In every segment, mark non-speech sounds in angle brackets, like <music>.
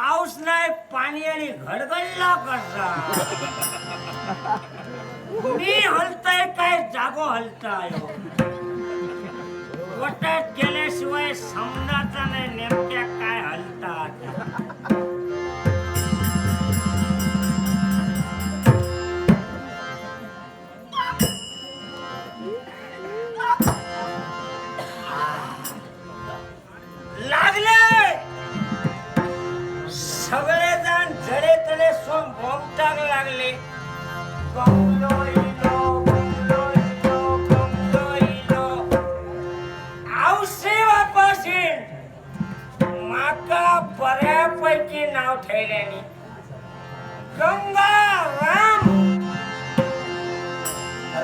पाऊस नाही पाणी आणि घडगडला कसा? मी हलताय काय जागो हलताय? वटात गेल्याशिवाय समजाचा नाही नेमक्या काय वापस येईन. माका बऱ्यापैकी नाव ठेवल्याने. गंगा राम.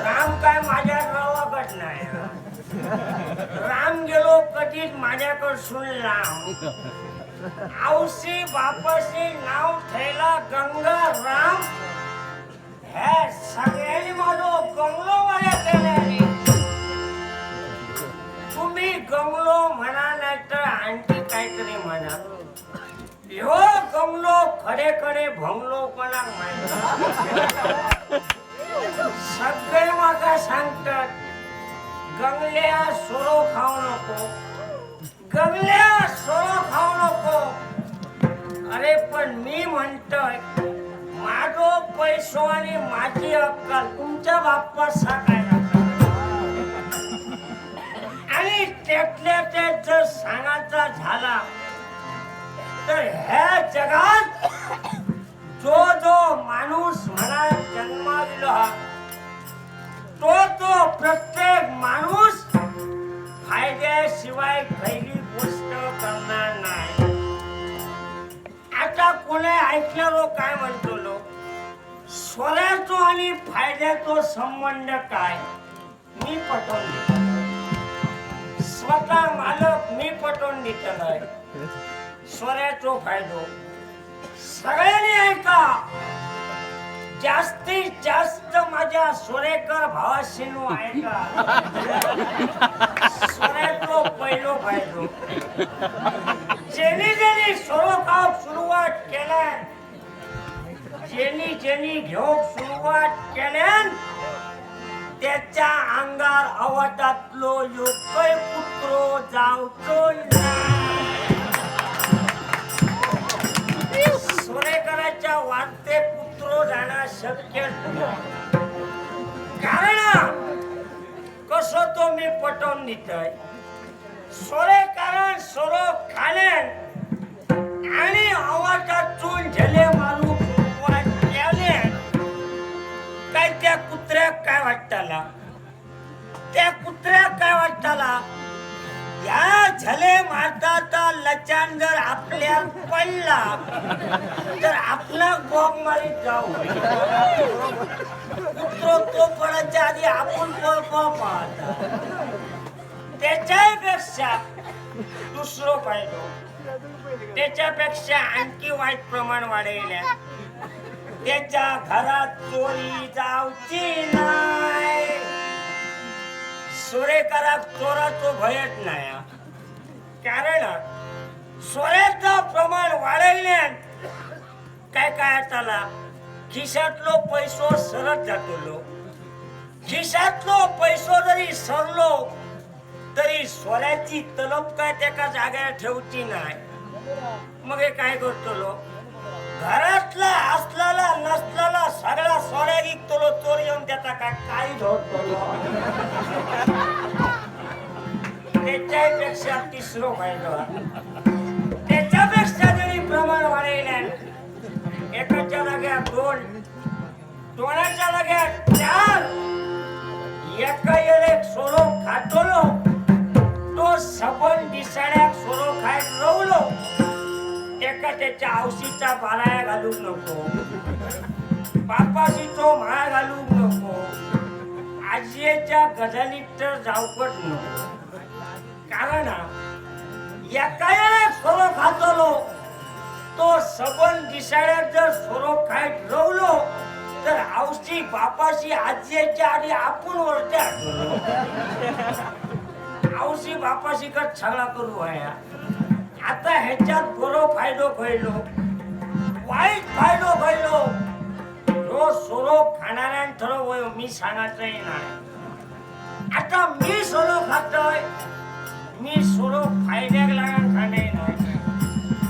राम काय माझ्या गावाकड नाही. राम गेलो कधीच माझ्याकडे सुनला. आवशी बापाशी नाव ठेला गंगा राम हे सगळ्यांनी माझं गंगलो माझ्या केल्याने तुम्ही गंगलो म्हणा नाही तर आणखी काहीतरी म्हणा. ह्यो गंगलो खडे खडे भंगलो कोणाक माहिती? सगळे माका सांगतात गंगल्या सोरो खाऊ नको. गमल्या सोरो खाऊ नको. अरे पण मी म्हणतोय माझो पैसो आणि माझी अक्कल तुमच्या बाप्पा सांगायला आणि त्यातल्या त्यात जर सांगायचा झाला तर ह्या जगात जो जो माणूस मला जन्मा दिला तो तो प्रत्येक ऐकणारो काय म्हणतो लोक स्वराचो आणि फायद्याचो संबंध काय? मी पटवून स्वतः मालक मी पटवून देतलोय स्वराचो फायदो. सगळ्यांनी ऐका. जास्तीत जास्त माझ्या सोरेकर भावाशीनू ऐका. <laughs> जेनी जेनी घेऊक सुरुवात केल्यान त्याच्या अंगार अवतातलो योग्य पुत्रो जावचो नाही सोरेकराच्या वार्ते पुत्रो जाणं शक्य कारण कसो तो मी पटवून देतोय सोरे कारण सोरो खाल्यान आणि आवाजातून झले झाला. त्या कुत्र्या काय वाटताला? या झले मारताचा लचान जर आपल्या पडला तर आपला बॉग मारीत जाऊ. कुत्रो तो पडायच्या आधी आपण पळ पाहता? त्याच्यापेक्षा दुसरं पाहिजे त्याच्यापेक्षा आणखी वाईट प्रमाण वाढेल्या त्याच्या घरात चोरी जाऊची नाही. सोरेकराक चोराचो भयच नाही हा. कारण सोऱ्याचं प्रमाण वाढवल्यान काय काय त्याला? खिशातलो पैसो सरत जातलो खिशातलो पैसो जरी सरलो तरी सोऱ्याची तलब काय त्याका जागा ठेवची नाही. मग हे काय करतलो घरातला असलेला नसलेला सगळा सोऱ्या विकतलो चोर येऊन त्याचा काय काही धरतलो त्याच्यापेक्षा तिसरो फायदा त्याच्यापेक्षा जरी प्रमाण वाढेल एकाच्या जाग्यात दोन दोनाच्या जाग्यात चार एका एक सोरो खातोलो तो सबन दिसाड्याक सोरो खायत रवलो एका त्याच्या आवशीचा बाराया घालूक नको बापाशीचो माळ घालूक नको आजीच्या गजालीत तर नको. कारण एका येळेक सोरो खातलो? तो सबन दिसाळ्यात जर सोरो खायत ठरवलो तर आवशी बापाशी आजीच्या आधी आपण वरत्या आवशी बापाशी कट सगळा करू आहे आता ह्याच्यात बरो फायदो खयलो वाईट फायदो भयलो रोज सोरो खाणाऱ्यान ठरव मी सांगायचंही नाही. आता मी सोरो खातोय. मी सोरो फायद्याक लागून खाणे नाही